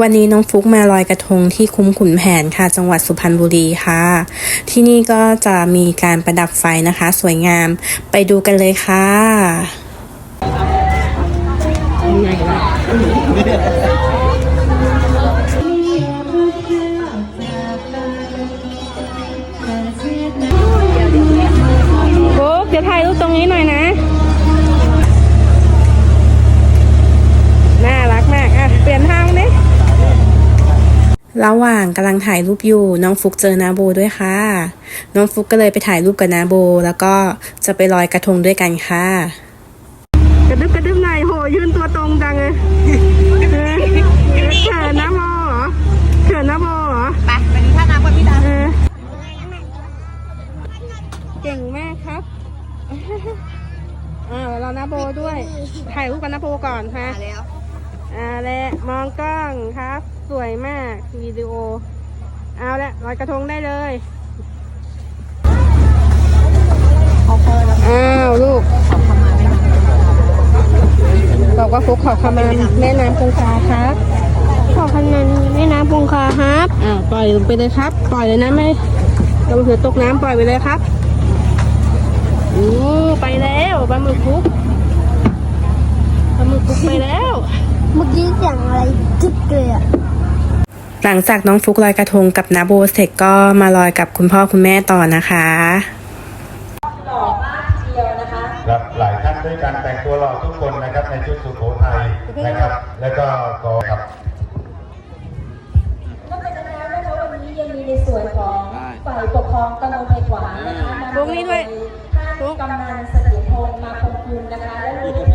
วันนี้น้องฟุกมาลอยกระทงที่คุ้มขุนแผนค่ะ จังหวัดสุพรรณบุรีค่ะ ที่นี่ก็จะมีการประดับไฟนะคะ สวยงามไปดูกันเลยค่ะ ระหว่างกำลังถ่ายรูปอยู่ น้องฟุกเจอนาโบด้วยค่ะ น้องฟุกก็เลยไปถ่ายรูปกับนาโบ แล้วก็จะไปลอยกระทงด้วยกันค่ะ กระดึบกระดึบหน่อยโหยืนตัวตรงจังเลยเออเขินนะโบเหรอเขินนะโบเหรอไปไปดูท่าน้ำกับพี่ดาเออเก่งมากครับอ่าเรานาโบด้วย ถ่ายรูปกับนาโบก่อนฮะมาแล้วอ่าและมองกล้องครับ สวยมาก วิดีโอ เอาละลอยกระทงได้เลยอ้าวลูก บอกว่าฟุกขอขมาแม่น้ำคงคาครับขอคะแนนแม่น้ำคงคาครับอ่าปล่อยลงไปเลยครับ ปล่อยเลยนะไม่ลงเถือตกน้ำปล่อยไปเลยครับโอ้ไปแล้วปลาหมึกฟุกปลาหมึกฟุกไปแล้ว เมื่อกี้เสียงอะไรจึ๊บเลยอะ หลังจากน้องฟุกลอยกระทงกับนาโบเสร็จก็มาลอยกับคุณพ่อคุณแม่ต่อนะคะครับหลายท่านด้วยกันแต่งตัวหล่อทุกคนนะครับในชุดสุโขทัยนะครับ แล้วก็กอครับนอกจากนั้นแล้วนะคะวันนี้ยังมีในส่วนของฝ่ายปกครองตำบลไผ่ขวางนะคะนำพวกนี้ด้วยท่านกำนันเสถียรพงศ์มาคงคุณนะคะและรวม